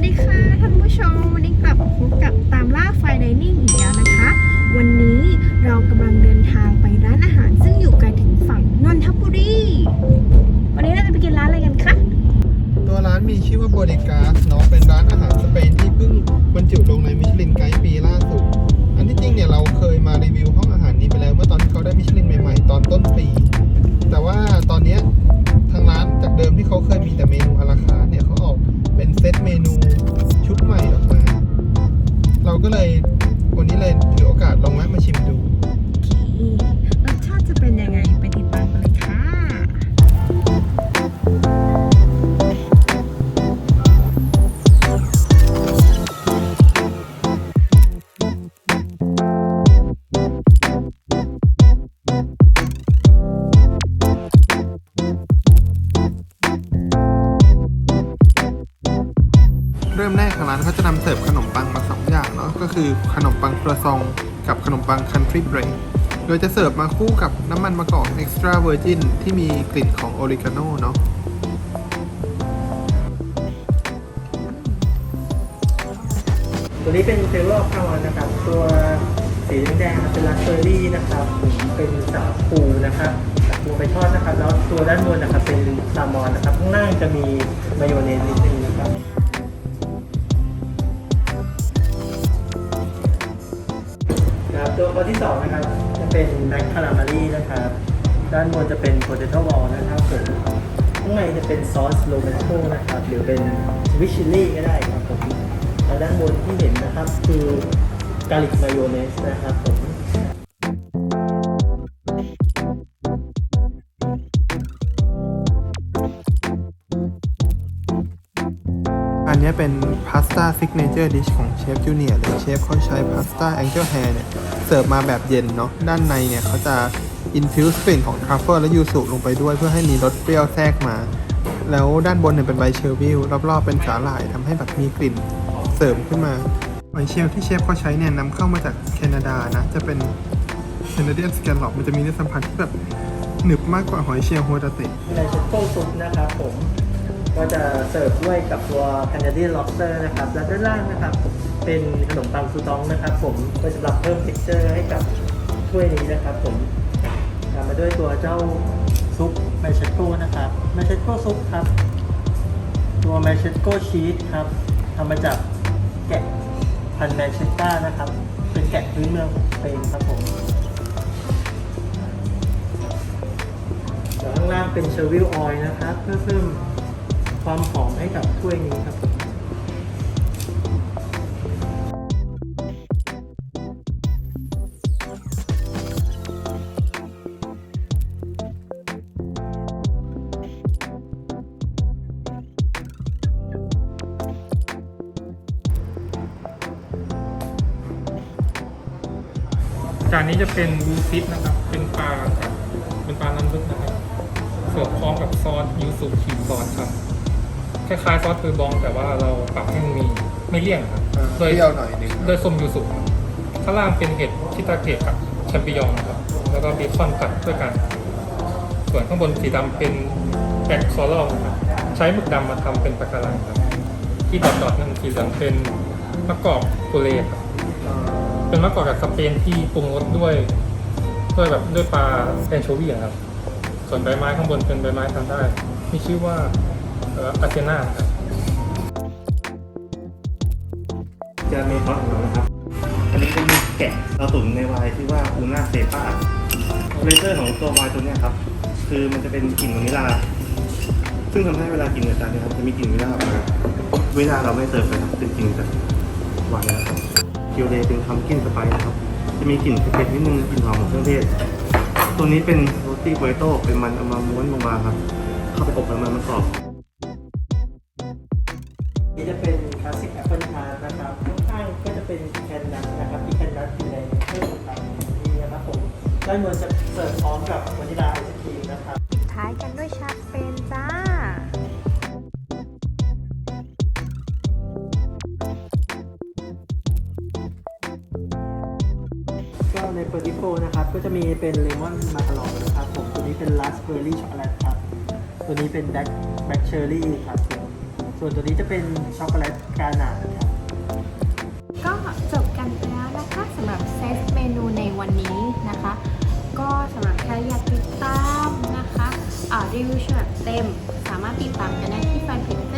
วัสดีค่ะท่านผู้ชม วันนี้กลับพบกับตามล่าไฟไดนิ่งอีกแล้วนะคะ วันนี้เรากำลังเดินทางไปร้านอาหาร ซึ่งอยู่ไกลถึงฝั่งนนทบุรีวันนี้เราจะไปกินร้านอะไรกันคะตัวร้านมีชื่อว่าโบเดกาสเนาะเป็นร้านอาหารสเปนที่เพิ่งบรรจุลงในมิชลินไกด์ปีล่าสุด อันที่จริงเนี่ยเราเคยมารีวิวห้องอาหารนี้ไปแล้วเมื่อตอนที่เขาได้มิชลินใหม่ๆ ตอนต้นปี แต่ว่าตอนนี้ทางร้านจากเดิมที่เขาเคยมีแต่เมนู เซตเมนูชุดใหม่ออกมา เราก็เลยวันนี้เลยถือโอกาสลองแวะมาชิมดูรสชา เริ่มแรกทางร้านเขาจะนำเสิร์ฟขนมปังมาสองอย่างเนาะก็คือขนมปังครัวซองกับขนมปังคันทรีเบรดโดยจะเสิร์ฟมาคู่กับน้ำมันมะกอก extra virgin ที่มีกลิ่นของออริกาโน่เนาะตัวนี้เป็นเฟลโลคาวอนนะครับ ตัวสีแดงๆเป็นลักเชอรี่นะครับเป็นสาคูนะครับสาคูไปทอดนะครับ แล้วตัวด้านบนนะครับเป็นซลมอนนะครับ ข้างล่างจะมีมายองเนสนิดนึงนะครับ ตัวที่สองนะครับ จะเป็นแมคคารามารีนะครับ ด้านบนจะเป็นโพเตโต้บอลนะครับผมข้างในจะเป็นซอสโรเมโต้นะครับ หรือเป็นวิชิลี่ก็ได้ครับผมและด้านบนที่เห็นนะครับ คือกาลิกมายองเนสนะครับผม นเนี้เป็นพาสต้าซิกเนเจอร์ดิชของเชฟจูเนียร์เลยเชฟเขาใช้พาสต้าแองเจิลแฮร์เนี่ย เสิร์ฟมาแบบเย็นเนาะด้านในเนี่ยเขาจะอินฟิวส์กลิ่นของทรัฟเฟิลและยูสุลงไปด้วยเพื่อให้มีรสเปรี้ยวแทรกมา แล้วด้านบนเนี่ยเป็นใบเชอร์วิลรอบๆเป็นสาหร่ายทำให้แบบมีกลิ่นเสริมขึ้นมาหอยเชลล์ที่เชฟเขาใช้เนี่ยนำเข้ามาจากแคนาดานะ จะเป็นแคนาเดียนสแกนหลอปมันจะมีเนื้อสัมผัสที่แบบหนึบมากกว่าหอยเชลล์โฮตาเตะในเชฟโต้ซุปนะครับผม ก็จะเสิร์ฟด้วยกับตัว Canadian lobster นะครับ และด้านล่างนะครับ เป็นขนมปังซูตองนะครับ ผมไว้สำหรับเพิ่ม texture ให้กับถ้วยนี้นะครับ ผมตามมาด้วยตัวเจ้าซุปแมชเชโก้นะครับแมชเชโก้ซุปครับ ตัวแมชเชโก้ชีสครับทำมาจากแกะพันแมนเชสเตอร์นะครับ เป็นแกะพื้นเมืองสเปนครับผมแล้วข้างล่างเป็นเชอร์วิลออยล์นะครับ เพื่อเพิ่ม ความหอมให้กับถ้วยนี้ครับจานนี้จะเป็นบูฟิตนะครับ เป็นปลาครับ เป็นปลาน้ำลึกนะครับ เสิร์ฟพร้อมกับซอสยูสุครีซอสครับ คล้ายๆซอสคือบอง แต่ว่าเราปรับให้มันมีไม่เลี่ยนครับเปรี้ยวหน่อยนึงโดยส้มยูสุครับข้างล่างเป็นเห็ดชิตาเกะกับแชมปิญองนะครับ แล้วก็เบคอนผัดด้วยกัน ส่วนข้างบนสีดำเป็นแกะคอรัลนะครับใช้หมึกดำมาทำเป็นปะการังครับ ที่ดอดๆนั่นสีเหลืองเป็นมะกอกกุเลครับเป็นมะกอกจากสเปนที่ปรุงรสด้วย ด้วยแบบด้วยปลาแอนโชวีอะครับ ส่วนใบไม้ข้างบนเป็นใบไม้ทานได้มีชื่อว่าเอาเจน่าครับจะมีคอร์สของเรานะครับ อันนี้เป็นแกะเราตุ๋นในไวน์ที่ว่าอูน่าเซป้าเลเซอร์ของตัวไวน์ตัวนี้ครับ คือมันจะเป็นกลิ่นวานิลา ซึ่งทำให้เวลากินกับจานนี้ครับจะมีกลิ่นวานิลาออกมาเวลาเราไม่เติมนะครับเป็นกลิ่นจากไวน์นะครับคิวเดเป็นคัมกินสไปซ์นะครับ จะมีกลิ่นเผ็ดนิดนึงกลิ่นหอมของเครื่องเทศ ตัวนี้เป็นโรตีโปเตโต้เป็นมันเอามาม้วนลงมาครับ เข้าไปอบแล้วมันกรอบ เป็นแคนนัทนะครับที่แคนนัทอยู่ในเครื่องต่างๆนี่นะครับผมได้านบนจะเสิร์ฟพร้อมกับวานิลาไอศครีมนะครับท้ายกันด้วยชาเปนจ้าก็ในเปอร์ติโฟนะครับก็จะมีเป็นเลมอนมาตลอดนะครับผมตัวนี้เป็นลัสเบอร์รี่ช็อกโกแลตครับตัวนี้เป็นแบ็คแบ็คเชอร์รี่ครับส่วนตัวนี้จะเป็นช็อกโกแลตกาหนา รีวิวฉบับเต็ม สามารถติดตามกันได้ที่แฟนเพจ